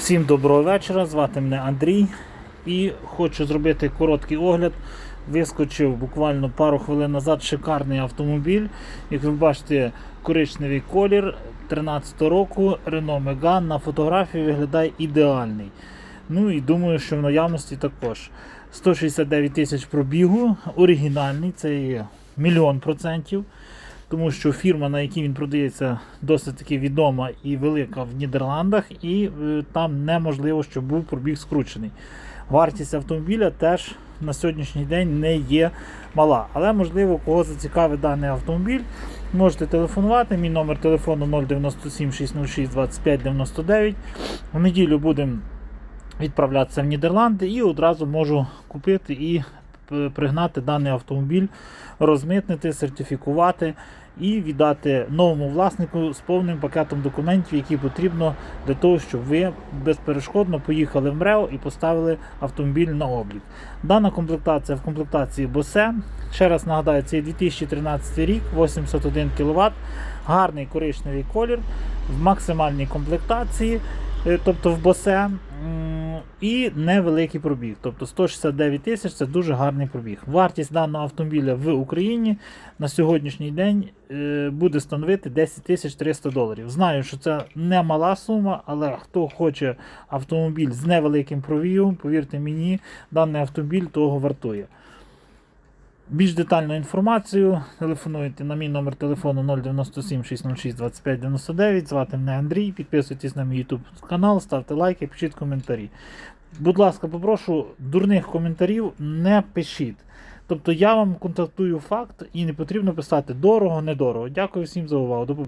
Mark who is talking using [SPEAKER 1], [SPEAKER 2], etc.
[SPEAKER 1] Всім доброго вечора, звати мене Андрій і хочу зробити короткий огляд. Вискочив буквально пару хвилин назад шикарний автомобіль. Як ви бачите, коричневий колір 13 року Renault Megane на фотографії виглядає ідеальний. Ну і думаю, що в наявності також 169 тисяч пробігу, оригінальний, це є мільйон процентів тому що фірма, на якій він продається, досить таки відома і велика в Нідерландах, і е, там неможливо, щоб був пробіг скручений. Вартість автомобіля теж на сьогоднішній день не є мала. Але можливо, кого зацікавить даний автомобіль, можете телефонувати. Мій номер телефону 097 606 25 99. В неділю будемо відправлятися в Нідерланди і одразу можу купити і пригнати даний автомобіль, розмитнити, сертифікувати і віддати новому власнику з повним пакетом документів, які потрібно для того, щоб ви безперешкодно поїхали в МРЕО і поставили автомобіль на облік. Дана комплектація в комплектації Bose. Ще раз нагадаю, це 2013 рік, 81 кВт, гарний коричневий колір в максимальній комплектації, е, тобто в Bose. І невеликий пробіг, тобто 169 тисяч це дуже гарний пробіг. Вартість даного автомобіля в Україні на сьогоднішній день е, буде становити 10 тисяч 300 доларів. Знаю, що це не мала сума, але хто хоче автомобіль з невеликим пробігом, повірте мені, даний автомобіль того вартує. Більш детальну інформацію телефонуйте на мій номер телефону 097 606 25 99. Звати мене Андрій. Підписуйтесь на мій YouTube канал, ставте лайки, пишіть коментарі. Будь ласка, попрошу дурних коментарів не пишіть. Тобто я вам контактую факт і не потрібно писати дорого, недорого. Дякую всім за увагу. До побачення.